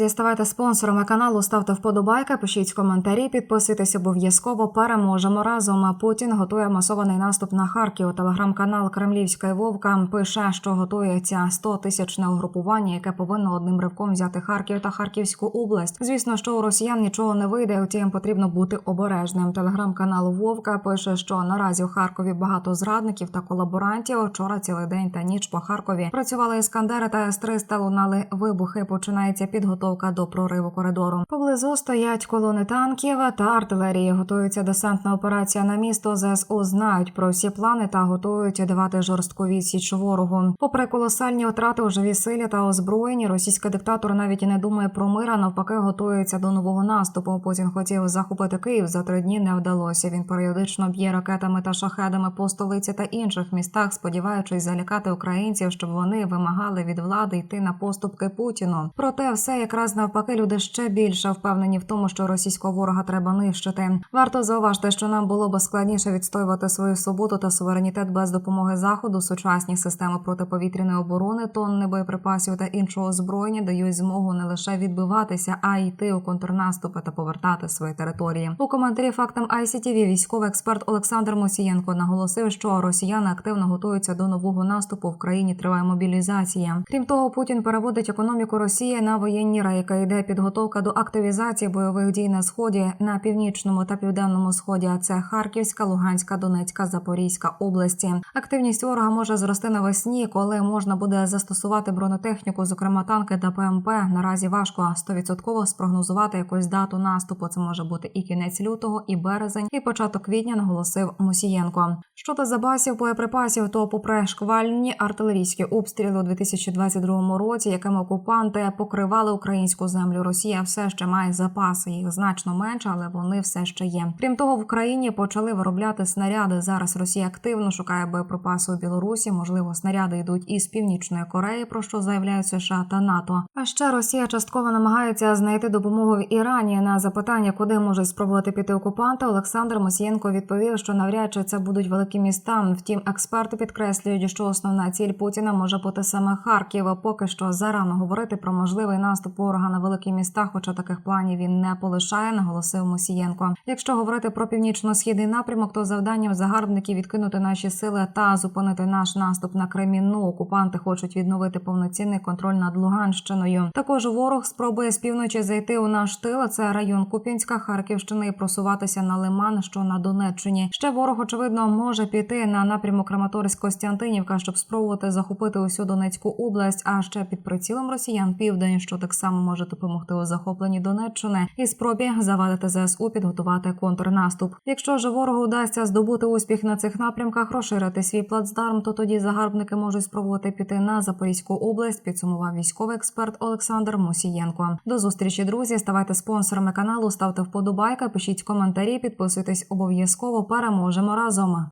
друзі, ставайте спонсорами каналу, ставте вподобайки, пишіть коментарі, підписуйтесь обов'язково. Переможемо разом. Путін готує масований наступ на Харків. Телеграм-канал Кремлівська Вовка пише, що готується 100 тисячне угрупування, яке повинно одним ривком взяти Харків та Харківську область. Звісно, що у росіян нічого не вийде, утім потрібно бути обережним. Телеграм-канал Вовка пише, що наразі у Харкові багато зрадників та колаборантів. Вчора цілий день та ніч по Харкові працювали іскандери та С-300, лунали вибухи. Починається підготовка до прориву коридору. Поблизу стоять колони танків та артилерії. Готується десантна операція на місто. ЗСУ знають про всі плани та готують давати жорстку відсіч ворогу. Попри колосальні втрати у живій силі та озброєнні, російський диктатор навіть і не думає про мир, а навпаки, готується до нового наступу. Путін хотів захопити Київ за три дні. Не вдалося. Він періодично б'є ракетами та шахедами по столиці та інших містах, сподіваючись залякати українців, щоб вони вимагали від влади йти на поступки Путіну. Проте все якраз навпаки, люди ще більше впевнені в тому, що російського ворога треба нищити. Варто зауважити, що нам було би складніше відстоювати свою свободу та суверенітет без допомоги заходу. Сучасні системи протиповітряної оборони, тонни боєприпасів та іншого озброєння дають змогу не лише відбиватися, а й йти у контрнаступи та повертати свої території. У коментарі фактам ICTV військовий експерт Олександр Мосієнко наголосив, що росіяни активно готуються до нового наступу. В країні триває мобілізація. Крім того, Путін переводить економіку Росії на воєнні рейки. Йде підготовка до активізації бойових дій на сході на північному та південному сході. А це Харківська, Луганська, Донецька, Запорізька області. Активність ворога може зрости навесні, коли можна буде застосувати бронетехніку, зокрема танки та ПМП. Наразі важко стовідсотково спрогнозувати якусь дату наступу. Це може бути і кінець лютого, і березень, і початок квітня, наголосив Мусієнко. Щодо запасів боєприпасів, то попри шквальні артилерійські обстріли у 2022 році, якими окупанти покривали українську землю, Росія все ще має запаси. Їх значно менше, але вони все ще є. Крім того, в Україні почали виробляти снаряди. Зараз Росія активно шукає боєприпаси у Білорусі. Можливо, снаряди йдуть із північної Кореї, про що заявляють США та НАТО. А ще Росія частково намагається знайти допомогу в Ірані. На запитання, куди можуть спробувати піти окупанти, Олександр Мосієнко відповів, що навряд чи це будуть великі міста. Втім, експерти підкреслюють, що основна ціль Путіна може бути саме Харків. Поки що зарано говорити про можливий наступ ворога на великі міста, хоча таких планів він не полишає, наголосив Мосієнко. Якщо говорити про північно-східний напрямок, то завданням загарбників відкинути наші сили та зупинити наш наступ на Кремінну. Окупанти хочуть відновити повноцінний контроль над Луганщиною. Також ворог спробує з півночі зайти у наш тил. Це район Купінська, Харківщини і просуватися на Лиман, що на Донеччині. Ще ворог очевидно може піти на напрямок Краматорськ Костянтинівка, щоб спробувати захопити усю Донецьку область. А ще під прицілом росіян південь, що так само може допомогти у захопленні Донеччини, і спробі завадити ЗСУ підготувати контрнаступ. Якщо ж ворогу вдасться здобути успіх на цих напрямках, розширити свій плацдарм, то тоді загарбники можуть спробувати піти на Запорізьку область. Підсумував військовий експерт Олександр Мусієнко. До зустрічі, друзі. Ставайте спонсорами каналу, ставте вподобайка, пишіть коментарі, підписуйтесь обов'язково. Переможемо разом.